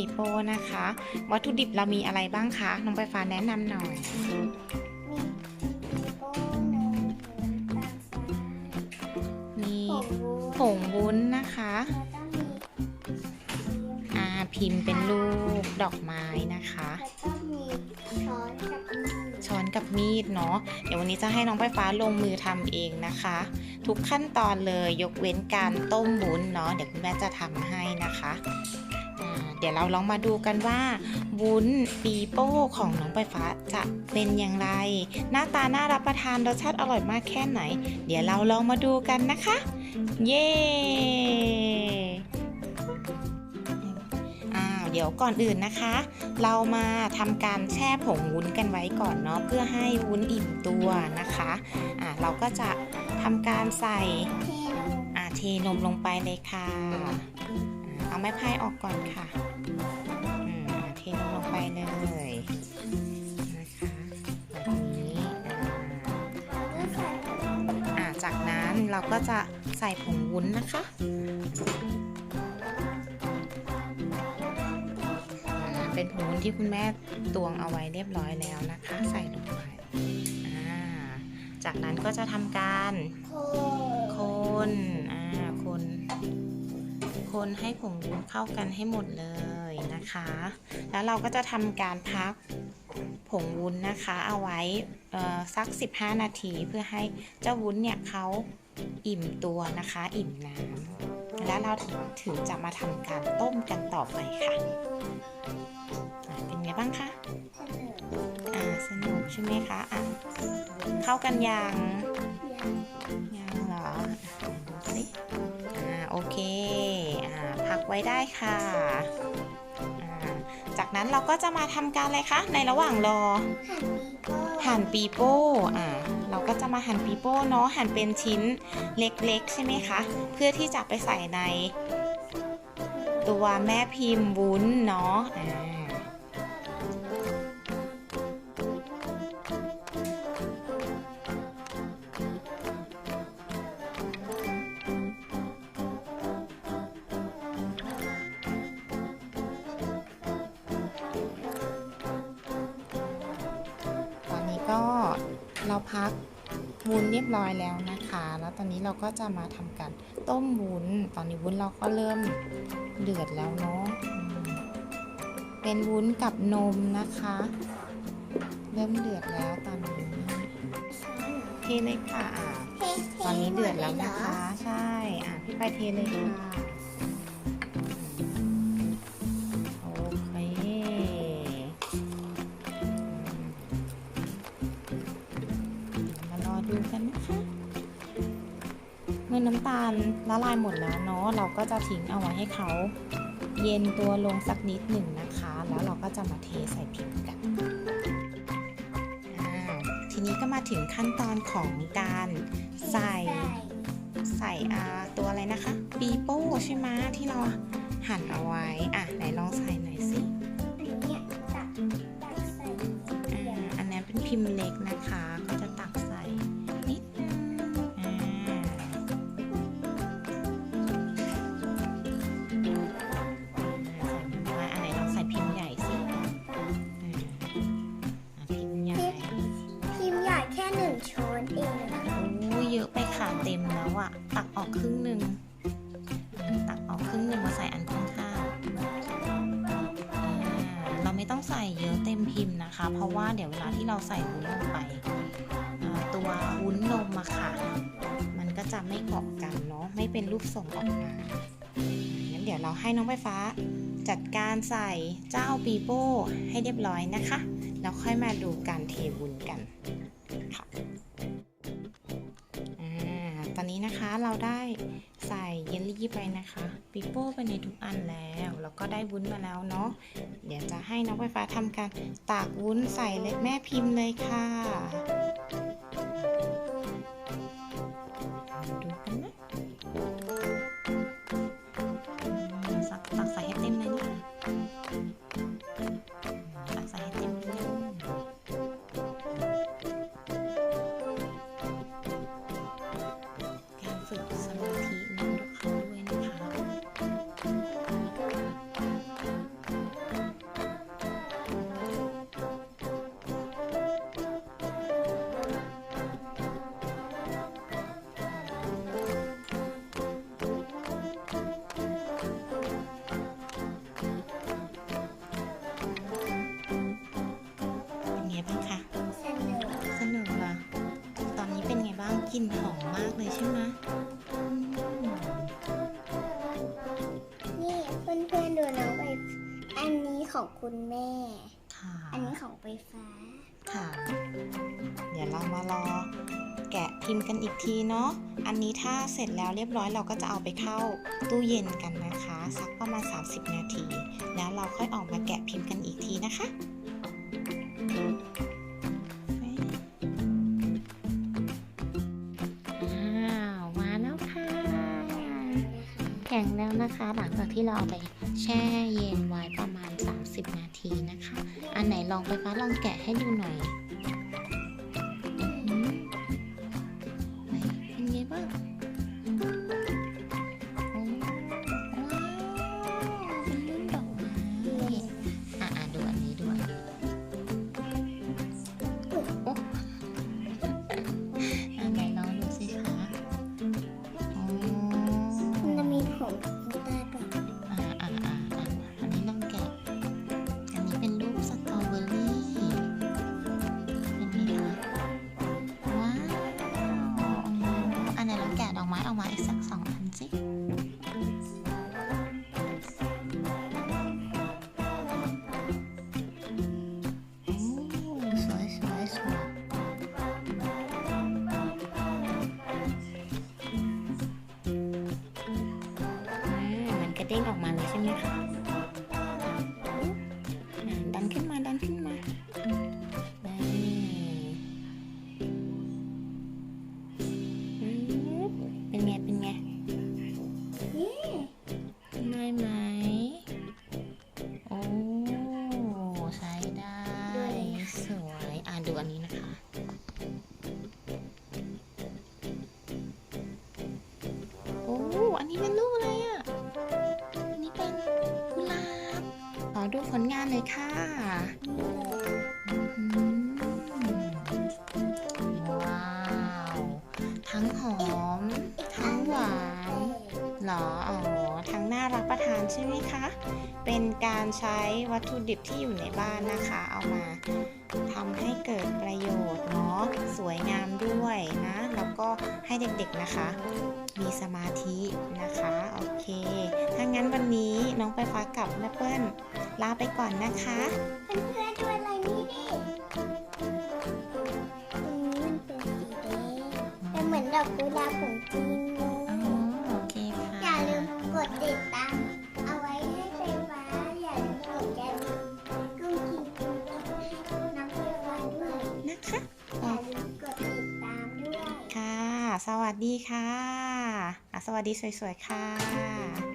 ปีโปนะคะ วัตถุดิบเรามีอะไรบ้างคะน้องไฟฟ้าแนะนำหน่อย มีโป้นมน้ำตาลทรายมีผงวุ้นนะคะอ่าพิมพ์เป็นรูปดอกไม้นะคะก็มีช้อนกับมือช้อนกับมีดเนาะเดี๋ยววันนี้จะให้น้องไฟฟ้าลงมือทำเองนะคะ ทุกขั้นตอนเลยยกเว้นการต้มวุ้นเนาะเดี๋ยวคุณแม่จะทำให้นะคะ เดี๋ยวเราลองมาดูกันว่าวุ้นปีโป้ของน้องไฟฟ้าจะเป็นอย่างไร หน้าตาน่ารับประทานรสชาติอร่อยมากแค่ไหน เดี๋ยวเราลองมาดูกันนะคะ เย้อาเดี๋ยวก่อนอื่นนะคะ เรามาทำการแช่ผงวุ้นกันไว้ก่อนเนาะเพื่อให้วุ้นอิ่มตัวนะคะอ่าเราก็จะทำการใส่เทลงอ่าเทนมลงไปเลยค่ะ เอาไม้พายออกก่อนค่ะเทนลงไปเลยนะคะแบบนี้อ่าจากนั้นเราก็จะใส่ผงวุ้นนะคะเป็นผงวุ้นที่คุณแม่ตวงเอาไว้เรียบร้อยแล้วนะคะ ใส่ลงไปจากนั้นก็จะทำการโคนคน คนให้ผงวุ้นเข้ากันให้หมดเลยนะคะ แล้วเราก็จะทำการพักผงวุ้นนะคะ เอาไว้สัก 15 นาทีเพื่อให้เจ้าวุ้นเนี่ยเขาอิ่มตัวนะคะ อิ่มน้ำแล้วเราถึงจะมาทำการต้มกันต่อไปค่ะ เป็นไงบ้างคะอ่าสนุกใช่ไหมคะอะเข้ากันยังยังเหรอ ไว้ได้ค่ะอ่าจากนั้นเราก็จะมาทำการอะไรคะ ในระหว่างรอหั่นปีโป้หั่นปีโป้ อ่า เราก็จะมาหั่นปีโป้เนาะ หั่นเป็นชิ้นเล็กๆ ใช่ไหมคะ เพื่อที่จะไปใส่ใน ตัวแม่พิมพ์วุ้นเนาะ อ่า เราพักวุ้นเรียบร้อยแล้วนะคะ แล้วตอนนี้เราก็จะมาทำการต้มวุ้น ตอนนี้วุ้นเราก็เริ่มเดือดแล้วเนาะอืมเป็นวุ้นกับนมนะคะ เริ่มเดือดแล้วตอนนี้เทเลยค่ะอ่าเทเทตอนนี้เดือดแล้วหมนะยหรคะ ใช่ อะพี่ไปเทเลยค่ะ ดูกันนะคะ เมื่อน้ำตาลละลายหมดแล้วเนาะเราก็จะทิ้งเอาไว้ให้เขาเย็นตัวลงสักนิดหนึ่งนะคะ แล้วเราก็จะมาเทใส่พริกกัน ทีนี้ก็มาถึงขั้นตอนของการใส่ใส่ตัวอะไรนะคะปีโป้ใช่ไหมที่เราหั่นเอาไว้ อะไหนลองใส่หน่อย ออกครึ่งหนึ่งอืมตักออกครึ่งหนึ่งมาใส่อันข้างๆเราไม่ต้องใส่เยอะเต็มพิมพ์นะคะ เพราะว่าเดี๋ยวเวลาที่เราใส่วุ้นลงไป ตัววุ้นนมอะค่ะ มันก็จะไม่เกาะกันเนาะไม่เป็นรูปทรงออกมางั้นเดี๋ยวเราให้น้องไฟฟ้าจัดการใส่เจ้าปีโป้ให้เรียบร้อยนะคะ แล้วค่อยมาดูการเทวุ้นกันค่ะ นนี้นะคะ เราได้ใส่เยลลี่ไปนะคะปิโป้ไปในทุกอันแล้ว แล้วก็ได้วุ้นมาแล้วเนาะ เดี๋ยวจะให้น้องไฟฟ้าทำการตากวุ้นใส่เลยแม่พิมพ์เลยค่ะ กลิ่นหอมมากเลยใช่ไหมอืมนี่เพื่อนๆดูน้องไป อันนี้ของคุณแม่ ค่ะ อันนี้ของไฟฟ้า ค่ะ เดี๋ยวเรามารอแกะพิมพ์กันอีกทีเนาะ อันนี้ถ้าเสร็จแล้วเรียบร้อยเราก็จะเอาไปเข้าตู้เย็นกันนะคะ สักประมาณ 30 นาที แล้วเราค่อยออกมาแกะพิมพ์กันอีกทีนะคะ แข็งแล้วนะคะ หลังจากที่เราเอาไปแช่เย็นไว้ประมาณ 30 นาทีนะคะ อันไหนลองไปฟ้าลองแกะให้ดูหน่อย ออกมาอีกสักสองอันสิโอ้สวยสวยสวยมันกระเด้งออกมาเลยใช่ไหมคะ อดูผลงานเลยค่ะว้าว ทั้งหอม ทั้งหวานหรอ อ๋อ ทั้งน่ารับประทานใช่ไหมคะ เป็นการใช้วัตถุดิบที่อยู่ในบ้านนะคะ เอามาทำให้เกิดประโยชน์เนาะ สวยงามด้วยนะ แล้วก็ให้เด็กๆนะคะ มีสมาธินะคะ โอเค ถ้างั้นวันนี้น้องไปฟ้ากับแม่เปิ้ล ลาไปก่อนนะคะเพื่อนๆดูอะไรนี่ดิตรงนี้มันเป็นสีแดงเป็นเหมือนดอกกุหลาบของจริงเลอ๋อยโอเคค่ะอย่าลืมกดติดตาม เอาไว้ให้ไฟฟ้าอย่าลืมกดกระดิ่งกุ้งกินกุ้งกินให้น้องไฟฟ้าด้วยนะคะอย่าลืมกดติดตามด้วย ค่ะ สวัสดีค่ะอะสวัสดีสวยๆค่ะบ๊ายบาย